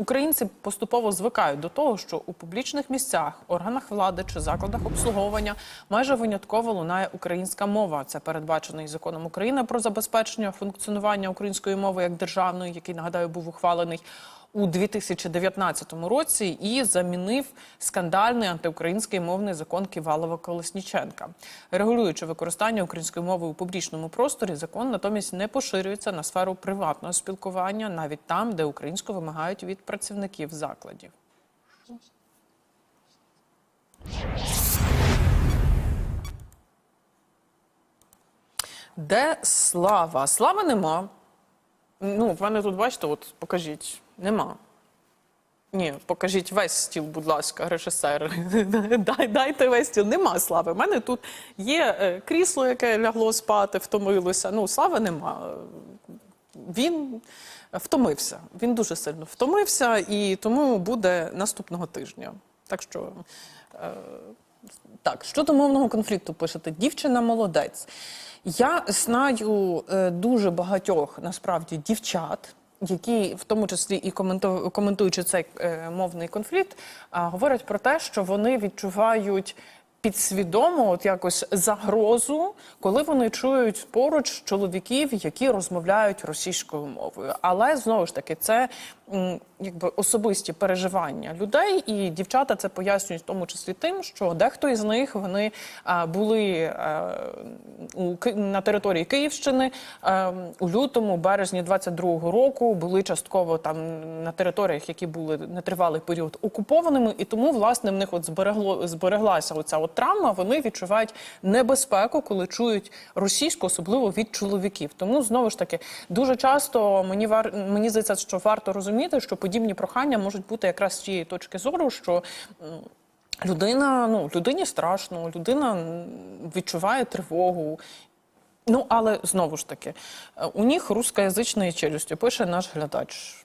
Українці поступово звикають до того, що у публічних місцях, органах влади чи закладах обслуговування майже винятково лунає українська мова. Це передбачено і законом України про забезпечення функціонування української мови як державної, який нагадаю був ухвалений у 2019 році і замінив скандальний антиукраїнський мовний закон Ківалова Колесніченка. Регулюючи використання української мови у публічному просторі, закон натомість не поширюється на сферу приватного спілкування, навіть там, де українську вимагають від працівників закладів. Де слава? Слава нема. Ну, в мене тут, бачите, от покажіть. Нема. Ні, покажіть весь стіл, будь ласка, режисер. Дай, дайте весь стіл. Нема слави. У мене тут є е, крісло, яке лягло спати, втомилося. Ну, слави нема. Він втомився. Він дуже сильно втомився, і тому буде наступного тижня. Так що. Е, так, щодо мовного конфлікту, пишете, дівчина молодець. Я знаю е, дуже багатьох насправді дівчат, які в тому числі і коменту- коментуючи цей е, мовний конфлікт, а, говорять про те, що вони відчувають. Підсвідомо, от якось загрозу, коли вони чують поруч чоловіків, які розмовляють російською мовою. Але знову ж таки, це якби особисті переживання людей, і дівчата це пояснюють в тому числі тим, що дехто із них вони а, були а, на території Київщини у лютому, березні 22-го року, були частково там на територіях, які були на тривалий період окупованими, і тому власне в них от зберегло збереглася оця от травма. Вони відчувають небезпеку, коли чують російську, особливо від чоловіків. Тому знову ж таки дуже часто мені вар мені здається, що варто розуміти, що подібні прохання можуть бути якраз з тієї точки зору, що. Людина, ну людині страшно, людина відчуває тривогу. Ну, але знову ж таки, е, у них рускоязичної челюсті, пише наш глядач.